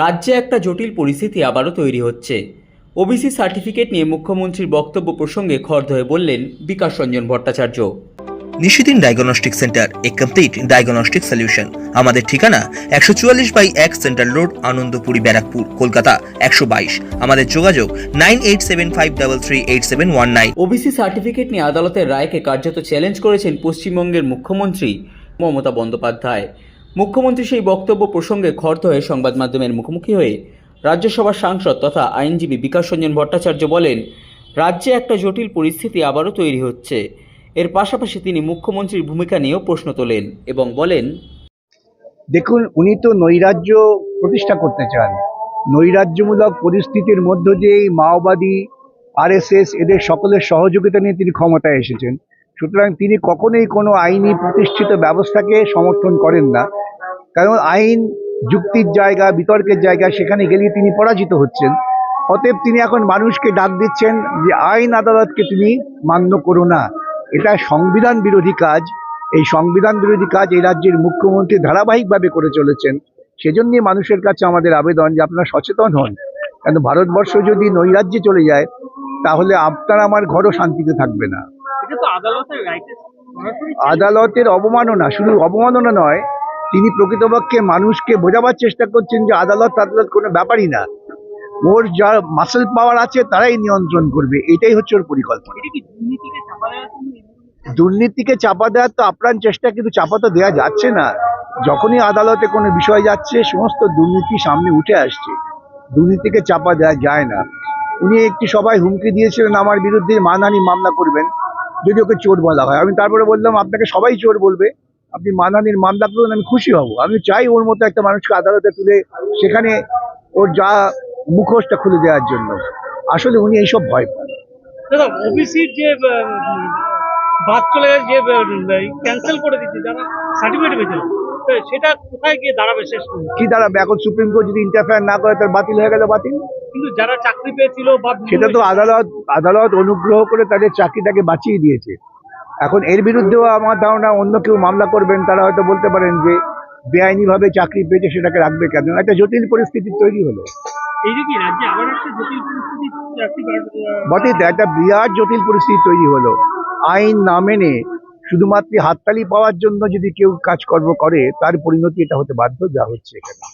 রাজ্যে একটা জটিল পরিস্থিতি আবারও তৈরি হচ্ছে। ওবিসি সার্টিফিকেট নিয়ে মুখ্যমন্ত্রীর বক্তব্য প্রসঙ্গে খর্দ হয়ে বললেন বিকাশ রঞ্জন ভট্টাচার্য। নিশিদিন ডায়াগনস্টিক সেন্টার এ কমপ্লিট ডায়াগনস্টিক সলিউশন। আমাদের ঠিকানা একশো চুয়াল্লিশ বাই এক সেন্ট্রাল রোড আনন্দপুরি ব্যারাকপুর কলকাতা একশো বাইশ। আমাদের যোগাযোগ nine eight seven five double three eight seven one nine. OBC certificate নিয়ে আদালতের রায়কে কার্যত চ্যালেঞ্জ করেছেন পশ্চিমবঙ্গের মুখ্যমন্ত্রী মমতা বন্দ্যোপাধ্যায়। মুখ্যমন্ত্রী সেই বক্তব্য প্রসঙ্গে খর্ত হয়ে সংবাদ মাধ্যমের মুখোমুখি হয়ে রাজ্যসভার সাংসদ তথা আইনজীবী বিকাশ রঞ্জন ভট্টাচার্য বলেন, রাজ্যে একটা জটিল পরিস্থিতি আবারও তৈরি হচ্ছে। এর পাশাপাশি তিনি মুখ্যমন্ত্রীর ভূমিকা নিয়েও প্রশ্ন তোলেন এবং বলেন, দেখুন, উনি তো নৈরাজ্য প্রতিষ্ঠা করতে চান। নৈরাজ্যমূলক পরিস্থিতির মধ্য দিয়েই মাওবাদী, আরএসএস এদের সকলের সহযোগিতা নিয়ে তিনি ক্ষমতায় এসেছেন। সুতরাং তিনি কখনোই কোনো আইনি প্রতিষ্ঠিত ব্যবস্থাকে সমর্থন করেন না। কারণ আইন যুক্তির জায়গা বিতর্কের জায়গা সেখানে গেলে তিনি পরাজিত হচ্ছেন। অতএব তিনি এখন মানুষকে ডাক দিচ্ছেন যে আইন আদালতকে তুমি মান্য করো না। এটা সংবিধান বিরোধী কাজ। এই সংবিধান বিরোধী কাজ এই রাজ্যের মুখ্যমন্ত্রী ধারাবাহিকভাবে করে চলেছেন। সেজন্যই মানুষের কাছে আমাদের আবেদন যে আপনারা সচেতন হন। কেন ভারতবর্ষ যদি নৈরাজ্যে চলে যায় তাহলে আপনার আমার ঘরও শান্তিতে থাকবে না। আদালতের অবমাননা শুধু অবমাননা নয় তিনি প্রকৃতপক্ষে মানুষকে বোঝাবার চেষ্টা করছেন যে আদালত আদালত কোনো ব্যাপারই না। ওর যা মাসেল পাওয়ার আছে তারাই নিয়ন্ত্রণ করবে। এটাই হচ্ছে ওর পরিকল্পনা। দুর্নীতিকে চাপা দেওয়ার তো আপ্রাণ চেষ্টা কিন্তু চাপা তো দেওয়া যাচ্ছে না। যখনই আদালতে কোনো বিষয় যাচ্ছে সমস্ত দুর্নীতি সামনে উঠে আসছে। দুর্নীতিকে চাপা দেওয়া যায় না। উনি একটি সবাই হুমকি দিয়েছিলেন আমার বিরুদ্ধে মানহানি মামলা করবেন। যদি ওকে চোর বলা হয়। আমি তারপরে বললাম আপনাকে সবাই চোর বলবে। আপনি মানহানির মামলা করুন আমি খুশি হব। আমি চাই ওর মতো একটা মানুষকে আদালতে তুলে সেখানে ওর যা মুখোশটা খুলে দেওয়ার জন্য। আসলে উনি এইসব ভয় পান। দাদা ওবিসির যে বাদ চলে যে ক্যান্সেল করে দিচ্ছে যারা সার্টিফিকেট পেয়েছিল সেটা কোথায় গিয়ে দাঁড়াবে শেষ কি দাঁড়াবে? এখন সুপ্রিম কোর্ট যদি ইন্টারফেয়ার না করে তার বাতিল হয়ে গেল বাতিল? কিন্তু যারা চাকরি পেয়েছিল বা সেটা তো আদালত আদালত অনুগ্রহ করে তাদের চাকরিটাকে বাঁচিয়ে দিয়েছে। এখন এর বিরুদ্ধেও আমার ধারণা অন্য কেউ মামলা করবেন তারা হয়তো বলতে পারেন যে বেআইনিভাবে চাকরি পেয়েছে সেটাকে রাখবে কেন? একটা জটিল পরিস্থিতি তৈরি হলো। একটা বিরাট জটিল পরিস্থিতি তৈরি হলো। আইন না মেনে শুধুমাত্র হাততালি পাওয়ার জন্য যদি কেউ কাজকর্ম করে তার পরিণতি এটা হতে বাধ্য যা হচ্ছে এখানে।